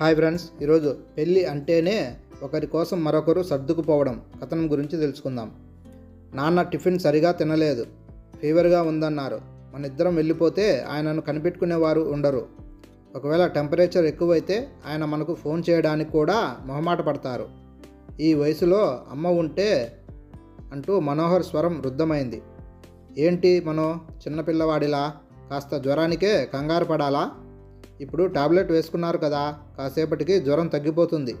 Hi friends ఈరోజు పెళ్ళి అంటేనే ఒకరి కోసం మరొకరు సర్దుకుపోవడం కథనం గురించి తెలుసుకుందాం. నాన్న టిఫిన్ సరిగా తినలేదు ఫీవర్గా ఉందన్నారు. మన ఇద్దరం వెళ్ళిపోతే ఆయనను కనిపెట్టుకునేవారు ఉండరు. ఒకవేళ టెంపరేచర్ ఎక్కువైతే ఆయన మనకు ఫోన్ చేయడానికి కూడా మొహమాట పడతారు. ఈ వయసులో అమ్మ ఉంటే అంటూ మనోహర్ స్వరం రుద్ధమైంది. ఏంటి మనో చిన్నపిల్లవాడిలా కాస్త జ్వరానికే కంగారు పడాలా? ఇప్పుడు టాబ్లెట్ వేసుకున్నారు కదా కాసేపటికి జ్వరం తగ్గిపోతుంది.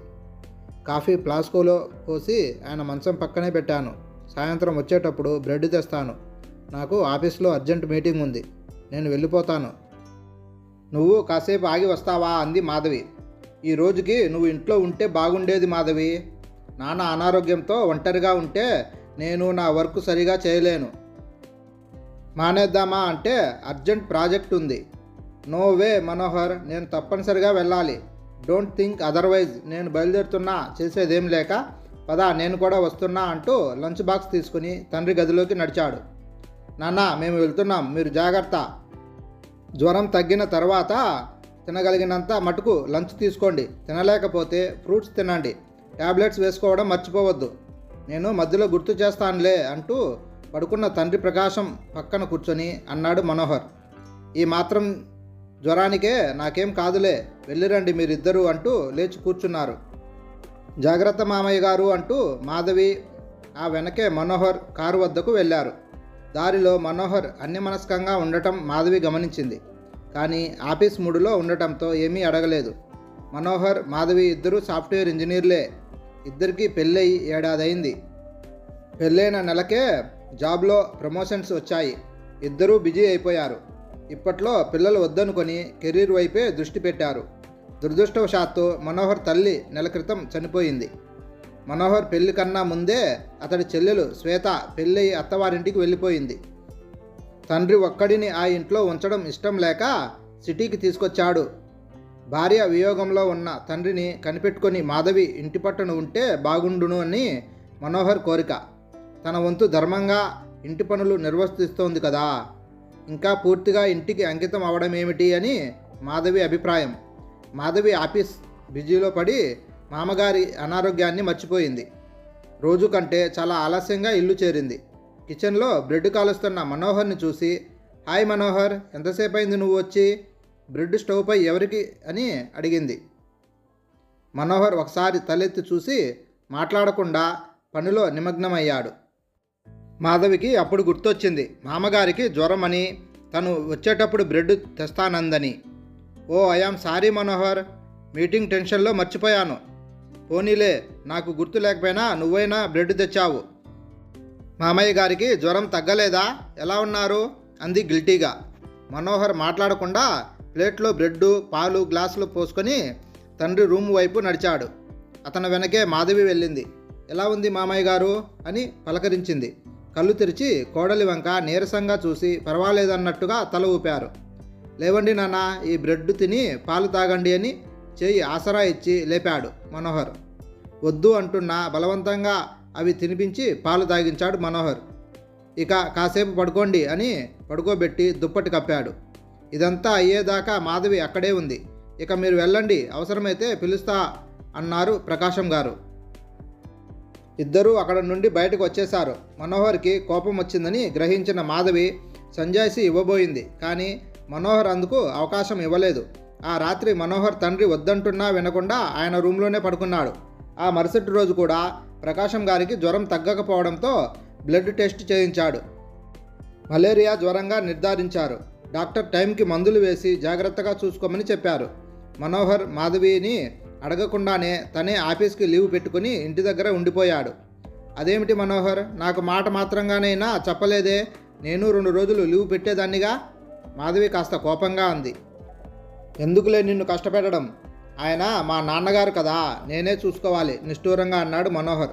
కాఫీ ప్లాస్కోలో పోసి ఆయన మంచం పక్కనే పెట్టాను. సాయంత్రం వచ్చేటప్పుడు బ్రెడ్ తెస్తాను. నాకు ఆఫీస్లో అర్జెంట్ మీటింగ్ ఉంది. నేను వెళ్ళిపోతాను. నువ్వు కాసేపు ఆగి వస్తావా? అంది మాధవి. ఈ రోజుకి నువ్వు ఇంట్లో ఉంటే బాగుండేది మాధవి. నాన్న అనారోగ్యంతో ఒంటరిగా ఉంటే నేను నా వర్క్ సరిగా చేయలేను. మానేద్దామా అంటే అర్జెంట్ ప్రాజెక్ట్ ఉంది. నో వే మనోహర్ నేను తప్పనిసరిగా వెళ్ళాలి. డోంట్ థింక్ అదర్వైజ్ నేను బయలుదేరుతున్నా చేసేదేం లేక పదా నేను కూడా వస్తున్నా అంటూ లంచ్ బాక్స్ తీసుకుని తండ్రి గదిలోకి నడిచాడు. నాన్న మేము వెళ్తున్నాం మీరు జాగ్రత్త. జ్వరం తగ్గిన తర్వాత తినగలిగినంత మటుకు లంచ్ తీసుకోండి. తినలేకపోతే ఫ్రూట్స్ తినండి. ట్యాబ్లెట్స్ వేసుకోవడం మర్చిపోవద్దు. నేను మధ్యలో గుర్తు చేస్తానులే అంటూ పడుకున్న తండ్రి ప్రకాశం పక్కన కూర్చొని అన్నాడు మనోహర్. ఈ మాత్రం జ్వరానికే నాకేం కాదులే వెళ్ళిరండి మీరిద్దరూ అంటూ లేచి కూర్చున్నారు. జాగ్రత్త మామయ్య గారు అంటూ మాధవి ఆ వెనకే మనోహర్ కారు వద్దకు వెళ్ళారు. దారిలో మనోహర్ అన్యమనస్కంగా ఉండటం మాధవి గమనించింది. కానీ ఆఫీస్ మూడులో ఉండటంతో ఏమీ అడగలేదు. మనోహర్ మాధవి ఇద్దరూ సాఫ్ట్వేర్ ఇంజనీర్లే. ఇద్దరికీ పెళ్ళయి ఏడాదైంది. పెళ్ళైన నెలకే జాబ్లో ప్రమోషన్స్ వచ్చాయి. ఇద్దరూ బిజీ అయిపోయారు. ఇప్పట్లో పిల్లలు వద్దనుకొని కెరీర్ వైపే దృష్టి పెట్టారు. దురదృష్టవశాత్తు మనోహర్ తల్లి నెల క్రితం చనిపోయింది. మనోహర్ పెళ్ళి కన్నా ముందే అతడి చెల్లెలు శ్వేత పెళ్ళి అత్తవారింటికి వెళ్ళిపోయింది. తండ్రి ఒక్కడిని ఆ ఇంట్లో ఉంచడం ఇష్టం లేక సిటీకి తీసుకొచ్చాడు. భార్య వియోగంలో ఉన్న తండ్రిని కనిపెట్టుకొని మాధవి ఇంటి పట్టున ఉంటే బాగుండును అని మనోహర్ కోరిక. తన వంతు ధర్మంగా ఇంటి పనులు నిర్వర్తిస్తోంది కదా. ఇంకా పూర్తిగా ఇంటికి అంకితం అవడం ఏమిటి అని మాధవి అభిప్రాయం. మాధవి ఆఫీస్ బిజీలో పడి మామగారి అనారోగ్యాన్ని మర్చిపోయింది. రోజు కంటే చాలా ఆలస్యంగా ఇల్లు చేరింది. కిచెన్లో బ్రెడ్ కాలుస్తున్న మనోహర్ని చూసి హాయ్ మనోహర్ ఎంతసేపు అయింది నువ్వు వచ్చి? బ్రెడ్ స్టవ్పై ఎవరికి? అని అడిగింది. మనోహర్ ఒకసారి తలెత్తి చూసి మాట్లాడకుండా పనిలో నిమగ్నమయ్యాడు. మాధవికి అప్పుడు గుర్తొచ్చింది మామగారికి జ్వరమని తను వచ్చేటప్పుడు బ్రెడ్ తెస్తానందని. ఓ I am sorry Manohar meeting టెన్షన్లో మర్చిపోయాను. పోనీలే నాకు గుర్తు లేకపోయినా నువ్వైనా బ్రెడ్ తెచ్చావు. మామయ్య గారికి జ్వరం తగ్గలేదా? ఎలా ఉన్నారు? అంది గిల్టీగా. మనోహర్ మాట్లాడకుండా ప్లేట్లో బ్రెడ్డు పాలు గ్లాసులు పోసుకొని తండ్రి రూమ్ వైపు నడిచాడు. అతని వెనకే మాధవి వెళ్ళింది. ఎలా ఉంది మామయ్య గారు? అని పలకరించింది. కళ్ళు తెరిచి కోడలి వంక నీరసంగా చూసి పర్వాలేదన్నట్టుగా తల ఊపారు. లేవండి నాన్న ఈ బ్రెడ్ తిని పాలు తాగండి అని చేయి ఆసరా ఇచ్చి లేపాడు మనోహర్. వద్దు అంటున్నా బలవంతంగా అవి తినిపించి పాలు తాగించాడు మనోహర్. ఇక కాసేపు పడుకోండి అని పడుకోబెట్టి దుప్పటి కప్పాడు. ఇదంతా అయ్యేదాకా మాధవి అక్కడే ఉంది. ఇక మీరు వెళ్ళండి అవసరమైతే పిలుస్తా అన్నారు ప్రకాశం గారు. ఇద్దరూ అక్కడ నుండి బయటకు వచ్చేశారు. మనోహర్కి కోపం వచ్చిందని గ్రహించిన మాధవి సంజాయిసి ఇవ్వబోయింది కానీ మనోహర్ అందుకు అవకాశం ఇవ్వలేదు. ఆ రాత్రి మనోహర్ తండ్రి వద్దంటున్నా వినకుండా ఆయన రూమ్లోనే పడుకున్నాడు. ఆ మరుసటి రోజు కూడా ప్రకాశం గారికి జ్వరం తగ్గకపోవడంతో బ్లడ్ టెస్ట్ చేయించాడు. మలేరియా జ్వరంగా నిర్ధారించారు. డాక్టర్ టైంకి మందులు వేసి జాగ్రత్తగా చూసుకోమని చెప్పారు. మనోహర్ మాధవిని అడగకుండానే తనే ఆఫీస్కి లీవ్ పెట్టుకుని ఇంటి దగ్గర ఉండిపోయాడు. అదేమిటి మనోహర్? నాకు మాట మాత్రంగానైనా చెప్పలేదే? నేను రెండు రోజులు లీవ్ పెట్టేదాన్నిగా? మాధవి కాస్త కోపంగా అంది. ఎందుకులే నిన్ను కష్టపెట్టడం? ఆయన మా నాన్నగారు కదా నేనే చూసుకోవాలి నిష్ఠూరంగా అన్నాడు మనోహర్.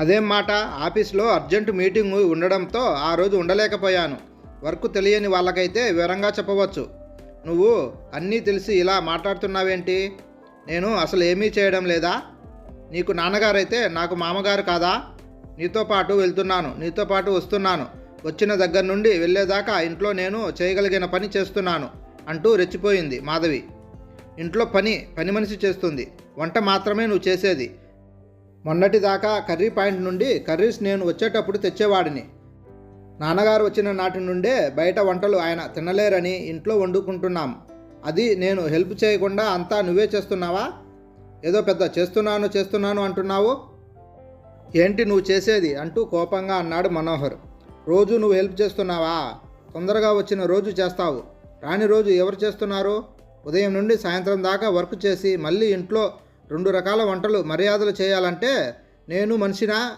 అదేం మాట? ఆఫీస్లో అర్జెంట్ మీటింగ్ ఉండడంతో ఆ రోజు ఉండలేకపోయాను. వర్క్ తెలియని వాళ్ళకైతే వివరంగా చెప్పవచ్చు. నువ్వు అన్నీ తెలిసి ఇలా మాట్లాడుతున్నావేంటి? నేను అసలు ఏమీ చేయడం లేదా? నీకు నాన్నగారైతే నాకు మామగారు కాదా? నీతో పాటు వెళ్తున్నాను నీతో పాటు వస్తున్నాను. వచ్చిన దగ్గర నుండి వెళ్ళేదాకా ఇంట్లో నేను చేయగలిగిన పని చేస్తున్నాను అంటూ రెచ్చిపోయింది మాధవి. ఇంట్లో పని పని మనిషి చేస్తుంది. వంట మాత్రమే నువ్వు చేసేది. మొన్నటి దాకా కర్రీ పాయింట్ నుండి కర్రీస్ నేను వచ్చేటప్పుడు తెచ్చేవాడిని. నాన్నగారు వచ్చిన నాటి నుండే బయట వంటలు ఆయన తినలేరని ఇంట్లో వండుకుంటున్నాం. అది నేను హెల్ప్ చేయకుండా అంతా నువ్వే చేస్తున్నావా? ఏదో పెద్ద చేస్తున్నాను చేస్తున్నాను అంటున్నావు? ఏంటి నువ్వు చేసేది? అంటూ కోపంగా అన్నాడు మనోహర్. రోజు నువ్వు హెల్ప్ చేస్తున్నావా? తొందరగా వచ్చిన రోజు చేస్తావు. రాని రోజు ఎవరు చేస్తున్నారు? ఉదయం నుండి సాయంత్రం దాకా వర్క్ చేసి మళ్ళీ ఇంట్లో రెండు రకాల వంటలు మర్యాదలు చేయాలంటే నేను మనిషినా?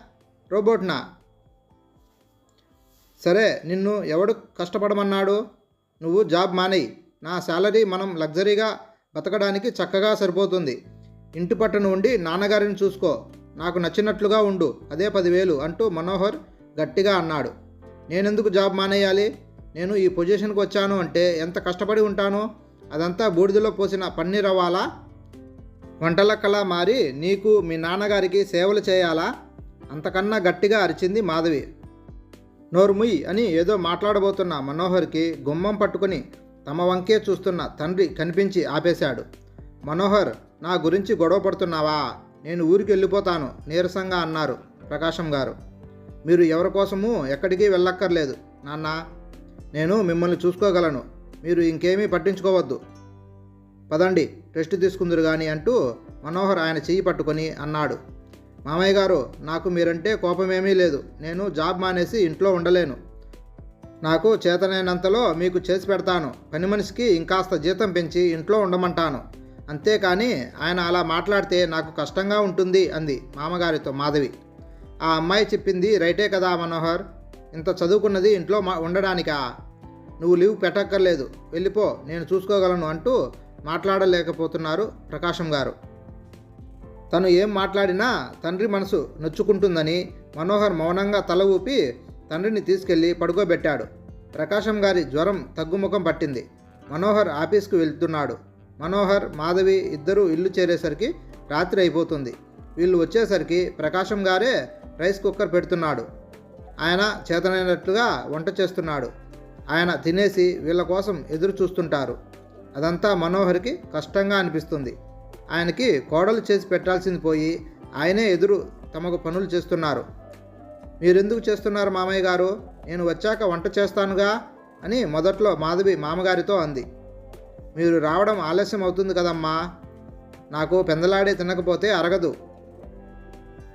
రోబోట్నా? సరే నిన్ను ఎవడు కష్టపడమన్నాడు? నువ్వు జాబ్ మానేయి. నా శాలరీ మనం లగ్జరీగా బతకడానికి చక్కగా సరిపోతుంది. ఇంటి పట్టున ఉండి నాన్నగారిని చూసుకో. నాకు నచ్చినట్లుగా ఉండు. అదే పదివేలు అంటూ మనోహర్ గట్టిగా అన్నాడు. నేనెందుకు జాబ్ మానేయాలి? నేను ఈ పొజిషన్కి వచ్చాను అంటే ఎంత కష్టపడి ఉంటాను? అదంతా బూడిదలో పోసిన పన్నీర్ అవ్వాలా వంటలక్కలా మారి నీకు మీ నాన్నగారికి సేవలు చేయాలా? అంతకన్నా గట్టిగా అరిచింది మాధవి. నోర్ముయ్ అని ఏదో మాట్లాడబోతున్న మనోహర్కి గుమ్మం పట్టుకుని తమ వంకే చూస్తున్న తండ్రి కనిపించి ఆపేశాడు. మనోహర్ నా గురించి గొడవ పడుతున్నావా? నేను ఊరికి వెళ్ళిపోతాను నీరసంగా అన్నారు ప్రకాశం గారు. మీరు ఎవరి కోసము ఎక్కడికి వెళ్ళక్కర్లేదు నాన్న. నేను మిమ్మల్ని చూసుకోగలను. మీరు ఇంకేమీ పట్టించుకోవద్దు. పదండి రెస్ట్ తీసుకుందరు కానీ అంటూ మనోహర్ ఆయన చెయ్యి పట్టుకొని అన్నాడు. మామయ్య గారు నాకు మీరంటే కోపమేమీ లేదు. నేను జాబ్ మానేసి ఇంట్లో ఉండలేను. నాకు చేతనైనంతలో మీకు చేసి పెడతాను. పని మనిషికి ఇంకాస్త జీతం పెంచి ఇంట్లో ఉండమంటాను. అంతేకాని ఆయన అలా మాట్లాడితే నాకు కష్టంగా ఉంటుంది అంది మామగారితో మాధవి. ఆ అమ్మాయి చెప్పింది రైటే కదా మనోహర్. ఇంత చదువుకున్నది ఇంట్లో మా ఉండడానికా? నువ్వు లీవ్ పెట్టక్కర్లేదు. వెళ్ళిపో నేను చూసుకోగలను అంటూ మాట్లాడలేకపోతున్నారు ప్రకాశం గారు. తను ఏం మాట్లాడినా తండ్రి మనసు నొచ్చుకుంటుందని మనోహర్ మౌనంగా తల ఊపి తండ్రిని తీసుకెళ్ళి పడుకోబెట్టాడు. ప్రకాశం గారి జ్వరం తగ్గుముఖం పట్టింది. మనోహర్ ఆఫీస్కు వెళ్తున్నాడు. మనోహర్ మాధవి ఇద్దరూ ఇల్లు చేరేసరికి రాత్రి అయిపోతుంది. వీళ్ళు వచ్చేసరికి ప్రకాశం గారే రైస్ కుక్కర్ పెడుతున్నాడు. ఆయన చేతనైనట్లుగా వంట చేస్తున్నాడు. ఆయన తినేసి వీళ్ళ కోసం ఎదురు చూస్తుంటారు. అదంతా మనోహర్కి కష్టంగా అనిపిస్తుంది. ఆయనకి కోడలు చేసి పెట్టాల్సింది పోయి ఆయనే ఎదురు తమకు పనులు చేస్తున్నారు. మీరెందుకు చేస్తున్నారు మామయ్య గారు? నేను వచ్చాక వంట చేస్తానుగా అని మొదట్లో మాధవి మామగారితో అంది. మీరు రావడం ఆలస్యం అవుతుంది కదమ్మా. నాకు పెందలాడే తినకపోతే అరగదు.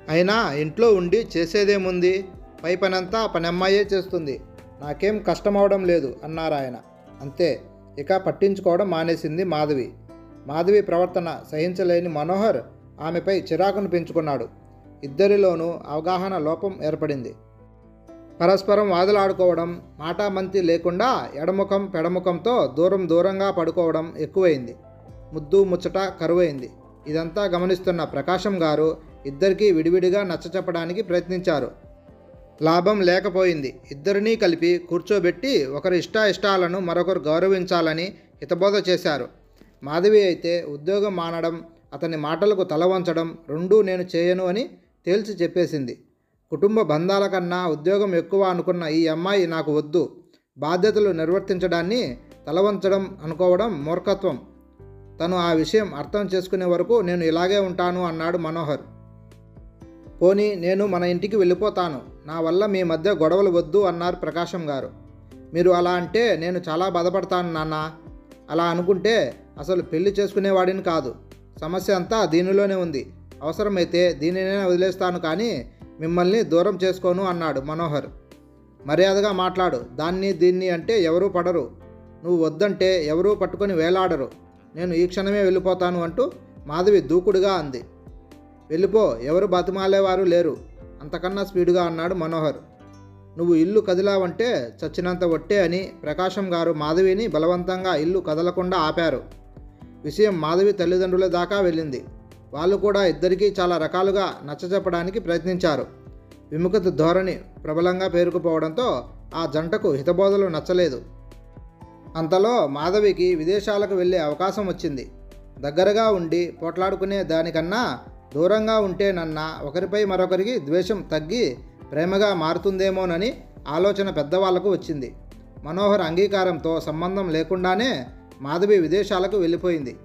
అయినా ఇంట్లో ఉండి చేసేదేముంది? పై పనంతా పని చేస్తుంది. నాకేం కష్టమవడం లేదు అన్నారాయన. అంతే ఇక పట్టించుకోవడం మానేసింది మాధవి. మాధవి ప్రవర్తన సహించలేని మనోహర్ ఆమెపై చిరాకును పెంచుకున్నాడు. ఇద్దరిలోనూ అవగాహన లోపం ఏర్పడింది. పరస్పరం వాదులాడుకోవడం మాటామంతి లేకుండా ఎడముఖం పెడముఖంతో దూరం దూరంగా పడుకోవడం ఎక్కువైంది. ముద్దు ముచ్చట కరువైంది. ఇదంతా గమనిస్తున్న ప్రకాశం గారు ఇద్దరికీ విడివిడిగా నచ్చచెప్పడానికి ప్రయత్నించారు. లాభం లేకపోయింది. ఇద్దరినీ కలిపి కూర్చోబెట్టి ఒకరి ఇష్టాయిష్టాలను మరొకరు గౌరవించాలని హితబోధ చేశారు. మాధవి అయితే ఉద్యోగం మానడం అతని మాటలకు తల వంచడం రెండూ నేను చేయను అని తేల్చి చెప్పేసింది. కుటుంబ బంధాల కన్నా ఉద్యోగం ఎక్కువ అనుకున్న ఈ అమ్మాయి నాకు వద్దు. బాధ్యతలు నిర్వర్తించడాన్ని తలవంచడం అనుకోవడం మూర్ఖత్వం. తను ఆ విషయం అర్థం చేసుకునే వరకు నేను ఇలాగే ఉంటాను అన్నాడు మనోహర్. పోనీ నేను మన ఇంటికి వెళ్ళిపోతాను. నా వల్ల మీ మధ్య గొడవలు వద్దు అన్నారు ప్రకాశం గారు. మీరు అలా అంటే నేను చాలా బాధపడతాను నాన్న. అలా అనుకుంటే అసలు పెళ్ళి చేసుకునేవాడిని కాదు. సమస్య అంతా దీనిలోనే ఉంది. అవసరమైతే దీనినే వదిలేస్తాను కానీ మిమ్మల్ని దూరం చేసుకోను అన్నాడు మనోహర్. మర్యాదగా మాట్లాడు దాన్ని దీన్ని అంటే ఎవరూ పడరు. నువ్వు వద్దంటే ఎవరూ పట్టుకొని వేలాడరు. నేను ఈ క్షణమే వెళ్ళిపోతాను అంటూ మాధవి దూకుడుగా అంది. వెళ్ళిపో ఎవరు బతిమాలేవారు లేరు. అంతకన్నా స్పీడ్గా అన్నాడు మనోహర్. నువ్వు ఇల్లు కదిలావంటే చచ్చినంత ఒట్టే అని ప్రకాశం గారు మాధవిని బలవంతంగా ఇల్లు కదలకుండా ఆపారు. విషయం మాధవి తల్లిదండ్రుల దాకా వెళ్ళింది. వాళ్ళు కూడా ఇద్దరికీ చాలా రకాలుగా నచ్చజెప్పడానికి ప్రయత్నించారు. విముఖత ధోరణి ప్రబలంగా పేరుకుపోవడంతో ఆ జంటకు హితబోధలు నచ్చలేదు. అంతలో మాధవికి విదేశాలకు వెళ్ళే అవకాశం వచ్చింది. దగ్గరగా ఉండి పోట్లాడుకునే దానికన్నా దూరంగా ఉంటేనన్నా ఒకరిపై మరొకరికి ద్వేషం తగ్గి ప్రేమగా మారుతుందేమోనని ఆలోచన పెద్దవాళ్ళకు వచ్చింది. మనోహర్ అంగీకారంతో సంబంధం లేకుండానే మాధవి విదేశాలకు వెళ్ళిపోయింది.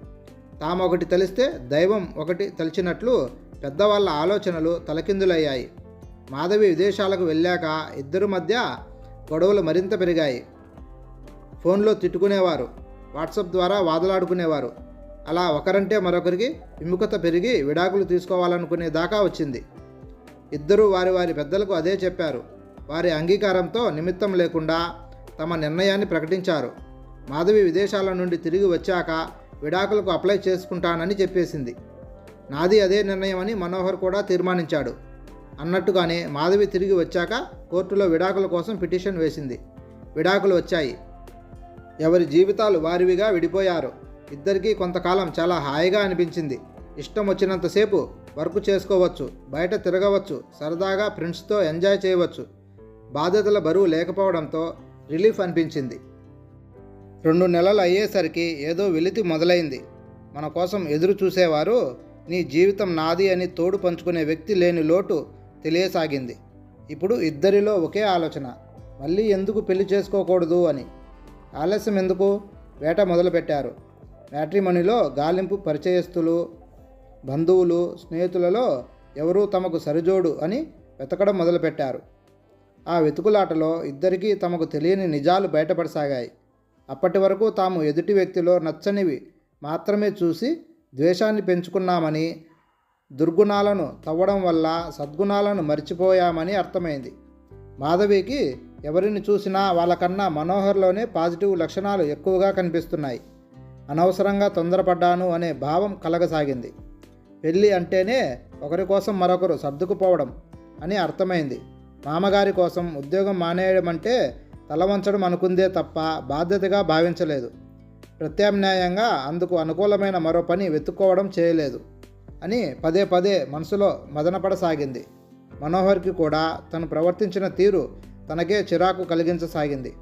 తాము ఒకటి తెలిస్తే దైవం ఒకటి తలిచినట్లు పెద్దవాళ్ళ ఆలోచనలు తలకిందులయ్యాయి. మాధవి విదేశాలకు వెళ్ళాక ఇద్దరి మధ్య గొడవలు మరింత పెరిగాయి. ఫోన్లో తిట్టుకునేవారు వాట్సాప్ ద్వారా వాదలాడుకునేవారు. అలా ఒకరంటే మరొకరికి విముఖత పెరిగి విడాకులు తీసుకోవాలనుకునే దాకా వచ్చింది. ఇద్దరూ వారి వారి పెద్దలకు అదే చెప్పారు. వారి అంగీకారంతో నిమిత్తం లేకుండా తమ నిర్ణయాన్ని ప్రకటించారు. మాధవి విదేశాల నుండి తిరిగి వచ్చాక విడాకులకు అప్లై చేసుకుంటానని చెప్పేసింది. నాది అదే నిర్ణయం అని మనోహర్ కూడా తీర్మానించాడు. అన్నట్టుగానే మాధవి తిరిగి వచ్చాక కోర్టులో విడాకుల కోసం పిటిషన్ వేసింది. విడాకులు వచ్చాయి. ఎవరి జీవితాలు వారివిగా విడిపోయారు. ఇద్దరికీ కొంతకాలం చాలా హాయిగా అనిపించింది. ఇష్టం వచ్చినంతసేపు వర్క్ చేసుకోవచ్చు బయట తిరగవచ్చు సరదాగా ఫ్రెండ్స్తో ఎంజాయ్ చేయవచ్చు. బాధ్యతల బరువు లేకపోవడంతో రిలీఫ్ అనిపించింది. రెండు నెలలు అయ్యేసరికి ఏదో వెలితి మొదలైంది. మన కోసం ఎదురు చూసేవారు నీ జీవితం నాది అని తోడు పంచుకునే వ్యక్తి లేని లోటు తెలియసాగింది. ఇప్పుడు ఇద్దరిలో ఒకే ఆలోచన మళ్ళీ ఎందుకు పెళ్ళి చేసుకోకూడదు అని. ఆలస్యం ఎందుకు? వేట మొదలుపెట్టారు. మ్యాట్రిమనీలో గాలింపు పరిచయస్తులు బంధువులు స్నేహితులలో ఎవరూ తమకు సరిజోడు అని వెతకడం మొదలుపెట్టారు. ఆ వెతుకులాటలో ఇద్దరికీ తమకు తెలియని నిజాలు బయటపడసాగాయి. అప్పటి వరకు తాము ఎదుటి వ్యక్తిలో నచ్చనివి మాత్రమే చూసి ద్వేషాన్ని పెంచుకున్నామని దుర్గుణాలను తవ్వడం వల్ల సద్గుణాలను మర్చిపోయామని అర్థమైంది. మాధవికి ఎవరిని చూసినా వాళ్ళకన్నా మనోహర్లోనే పాజిటివ్ లక్షణాలు ఎక్కువగా కనిపిస్తున్నాయి. అనవసరంగా తొందరపడ్డాను అనే భావం కలగసాగింది. పెళ్ళి అంటేనే ఒకరి కోసం మరొకరు సర్దుకుపోవడం అని అర్థమైంది. మామగారి కోసం ఉద్యోగం మానేయడం అంటే తల వంచడం అనుకుందే తప్ప బాధ్యతగా భావించలేదు. ప్రత్యామ్నాయంగా అందుకు అనుకూలమైన మరో పని వెతుక్కోవడం చేయలేదు అని పదే పదే మనసులో మదనపడసాగింది. మనోహర్కి కూడా తను ప్రవర్తించిన తీరు తనకే చిరాకు కలిగించసాగింది.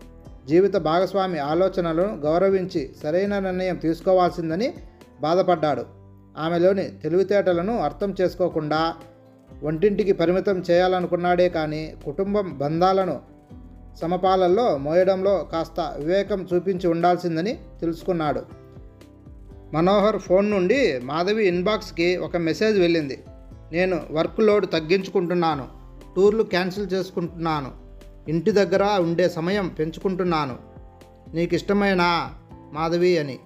జీవిత భాగస్వామి ఆలోచనలను గౌరవించి సరైన నిర్ణయం తీసుకోవాల్సిందని బాధపడ్డాడు. ఆమెలోని తెలివితేటలను అర్థం చేసుకోకుండా వంటింటికి పరిమితం చేయాలనుకున్నాడే కానీ కుటుంబం బంధాలను సమపాలల్లో మోయడంలో కాస్త వివేకం చూపించి ఉండాల్సిందని తెలుసుకున్నాడు. మనోహర్ ఫోన్ నుండి మాధవి ఇన్బాక్స్కి ఒక మెసేజ్ వెళ్ళింది. నేను వర్క్ లోడ్ తగ్గించుకుంటున్నాను. టూర్లు క్యాన్సిల్ చేసుకుంటున్నాను. ఇంటి దగ్గర ఉండే సమయం పెంచుకుంటున్నాను. నీకు ఇష్టమైన మాధవి అని.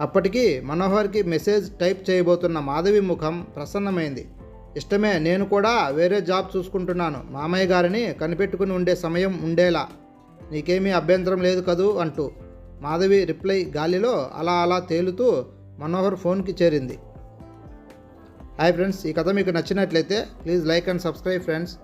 అప్పటికి మనోహర్కి మెసేజ్ టైప్ చేయబోతున్న మాధవి ముఖం ప్రసన్నమైంది. ఇష్టమే నేను కూడా వేరే జాబ్ చూసుకుంటున్నాను. మామయ్య గారిని కనిపెట్టుకుని ఉండే సమయం ఉండేలా. నీకేమీ అభ్యంతరం లేదు కదూ అంటూ మాధవి రిప్లై గాలిలో అలా అలా తేలుతూ మనోహర్ ఫోన్కి చేరింది. హాయ్ ఫ్రెండ్స్ ఈ కథ మీకు నచ్చినట్లయితే please like and subscribe friends.